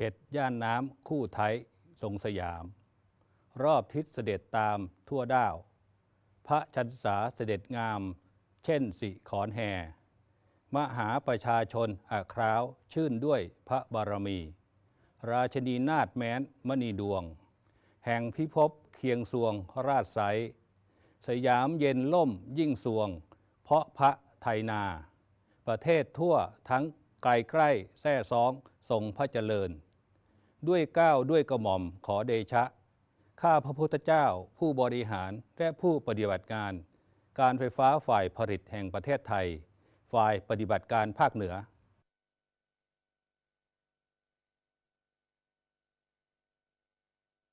เจ็ดย่านน้ำคู่ไทยทรงสยาม รอบทิศเสด็จตามทั่วด้าว พระชันษาเสด็จงาม เช่นสิขอนแห่มหาประชาชนอาคราวชื่นด้วยพระบารมี ราชนีนาถแม้นมณีดวง แห่งพิภพเคียงสวงราชไสยสยามเย็นล่มยิ่งสวง เพราะพระไทยนา ประเทศทั่วทั้งไกลใกล้แท่ซ้องทรงพระเจริญ ด้วยก้าวด้วยกระหม่อมขอเดชะ ข้าพระพุทธเจ้า ผู้บริหารและผู้ปฏิบัติการ การไฟฟ้าฝ่ายผลิตแห่งประเทศไทย ฝ่ายปฏิบัติการภาคเหนือ